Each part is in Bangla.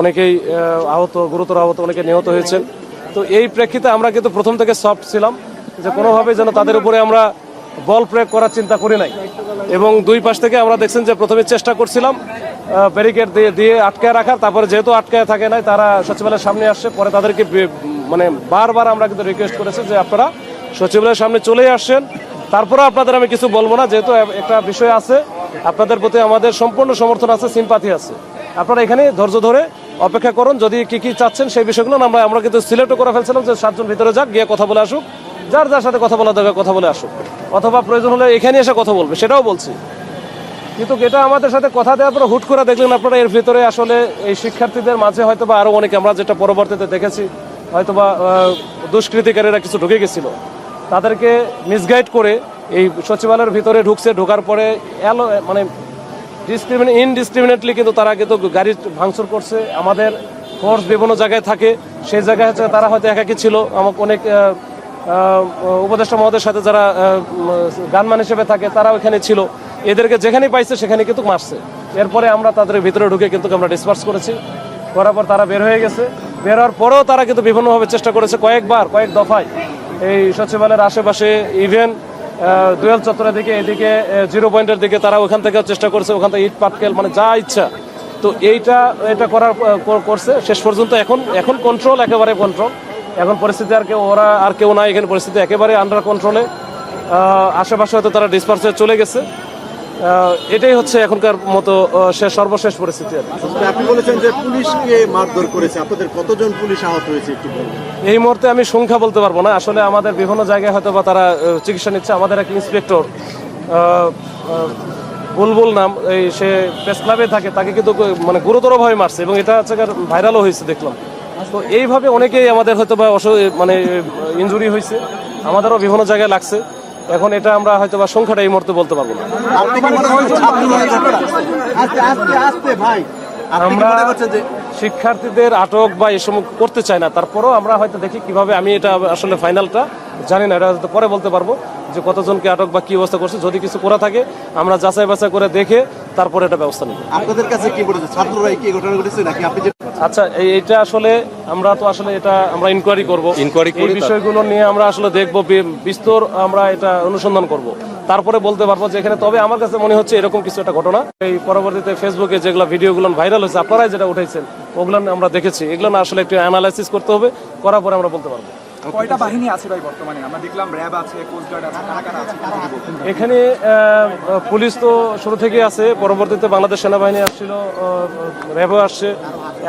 অনেকেই আহত, গুরুতর আহত অনেকে নিহত হয়েছেন। তো এই প্রেক্ষিতে আমরা কিন্তু প্রথম থেকে সফট ছিলাম যে কোনোভাবে যেন তাদের উপরে আমরা বল প্রয়োগ করার চিন্তা করি নাই। এবং দুই পাশ থেকে আমরা দেখছেন যে প্রথমে চেষ্টা করছিলাম ব্যারিকেড দিয়ে দিয়ে আটকায় রাখার। তারপরে যেহেতু আটকায় থাকে নাই, তারা সচিবালয়ের সামনে আসছে। পরে তাদেরকে মানে বারবার আমরা কিন্তু রিকোয়েস্ট করেছি যে আপনারা সচিবালয়ের সামনে চলে আসছেন তারপরে আপনাদের আমি কিছু বলব না, যেহেতু একটা বিষয় আছে। আপনাদের প্রতি আমাদের সম্পূর্ণ সমর্থন আছে সিম্পাথি আছে। আপনারা এখানে ধৈর্য ধরে অপেক্ষা করুন, যদি কি কি চাচ্ছেন সেই বিষয়গুলো আমরা আমরা কিন্তু সিলেক্টও করে ফেলছিলাম যে সাতজন ভিতরে যাক, গিয়ে কথা বলে আসুক। যার যার সাথে কথা বলা দরকার, কথা বলে আসুক। অথবা প্রয়োজন হলে এখানে এসে কথা বলবে, সেটাও বলছি। কিন্তু এটা আমাদের সাথে কথা দেওয়ার পরে হুট করে দেখলেন আপনারা এর ভিতরে আসলে এই শিক্ষার্থীদের মাঝে হয়তো বা আরও অনেকে আমরা যেটা পরবর্তীতে দেখেছি হয়তো বা দুষ্কৃতিকারীরা কিছু ঢুকে গেছিল। তাদেরকে মিসগাইড করে এই সচিবালয়ের ভিতরে ঢুকছে, ঢোকার পরে এলো মানে ডিসক্রিমিনে ইনডিসক্রিমিনেটলি কিন্তু তারা কিন্তু গাড়ি ভাঙচুর করছে। আমাদের ফোর্স বিভিন্ন জায়গায় থাকে। সেই জায়গায় হচ্ছে তারা হয়তো একাকি ছিল। আমাকে অনেক উপদেষ্টা মহোদয়ের সাথে যারা গানমান হিসেবে থাকে, তারাও এখানে ছিল। এদেরকে যেখানে পাইছে, সেখানে কিন্তু মারছে। এরপরে আমরা তাদের ভিতরে ঢুকে কিন্তু আমরা ডিসপার্স করেছি। করার পর তারা বের হয়ে গেছে। বের হওয়ার পরেও তারা কিন্তু বিভিন্নভাবে চেষ্টা করেছে কয়েকবার, কয়েক দফায়। এই সচিবালয়ের আশেপাশে ইভেন দুয়েল চত্বরের দিকে, এদিকে জিরো পয়েন্টের দিকে তারা ওখান থেকে চেষ্টা করছে, ওখান থেকে ইট, পাটকেল মানে যা ইচ্ছা। তো এইটা, এটা করার করছে। শেষ পর্যন্ত এখন এখন কন্ট্রোল একেবারে কন্ট্রোল এখন পরিস্থিতি আর কেউ, ওরা আর কেউ নাই, এখানে পরিস্থিতি একেবারে আন্ডার কন্ট্রোলে আশেপাশে হয়তো তারা ডিসপার্স চলে গেছে। এটাই হচ্ছে এখনকার মতো শেষ সর্বশেষ পরিস্থিতি আচ্ছা, আপনি বলেছেন যে পুলিশকে মারধর করেছে। আপনাদের কতজন পুলিশ আহত হয়েছে একটু এই মুহূর্তে আমি সংখ্যা বলতে পারব না। আসলে আমাদের বিভিন্ন জায়গায় হয়তো বা তারা চিকিৎসা নিচ্ছে। আমাদের এক ইন্সপেক্টর বুলবুল নাম এই সে প্রেস ক্লাবে থাকে তাকে কিন্তু মানে গুরুতরভাবে মারছে এবং এটা হচ্ছে ভাইরালও হয়েছে দেখলাম। তো এইভাবে অনেকেই আমাদের হয়তো বা অস- মানে ইনজুরি হয়েছে। আমাদেরও বিভিন্ন জায়গায় লাগছে। এখন এটা আমরা হয়তো বা সংখ্যাটা এই মুহূর্তে বলতে পারব না। আমরা শিক্ষার্থীদের আটক বা এসব করতে চাই না তারপরেও আমরা হয়তো দেখি কীভাবে আমি এটা আসলে ফাইনালটা জানি না এটা হয়তো পরে বলতে পারব যে কতজনকে আটক বা কি অবস্থা করছে। যদি কিছু করা থাকে আমরা যাচাই বাছাই করে দেখে তারপরে এটা ব্যবস্থা নেব। আপনাদের কাছে কি বলেছে ছাত্ররাই কি ঘটনা ঘটেছে নাকি আপনি আচ্ছা এটা আসলে আমরা তো আসলে এটা আমরা ইনকোয়ারি করব। ইনকোয়ারি এই করে বিষয়গুলো নিয়ে আমরা আসলে দেখব বিস্তর আমরা এটা অনুসন্ধান করব। তারপরে বলতে পারব যে এখানে তবে আমার কাছে মনে হচ্ছে এরকম কিছু একটা ঘটনা। এই পরবর্তীতে ফেসবুকে যেগুলো ভিডিওগুলো ভাইরাল হয়েছে আপনারাই যেটা উঠেছেন ওগুলো আমরা দেখেছি। এগুলো আসলে একটু অ্যানালাইসিস করতে হবে করার পরে আমরা বলতে পারব। কয়টা বাহিনী আছে ভাই বর্তমানে? আমরা দেখলাম র্যাব আছে কোস্ট গার্ড আছে কারা কারা আছে। এখানে পুলিশ তো শুরু থেকে আছে। পরবর্তীতে বাংলাদেশ সেনাবাহিনী আসছিল র্যাবও আসছে।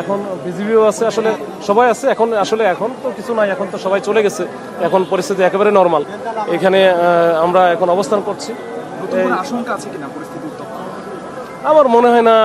এখন বিজিবিও আছে আসলে সবাই আছে। এখন আসলে এখন তো কিছু নাই এখন তো সবাই চলে গেছে। এখন পরিস্থিতি একেবারে নর্মাল এখানে আমরা এখন অবস্থান করছি। আশঙ্কা আছে কিনা পরিস্থিতি আমার মনে হয় না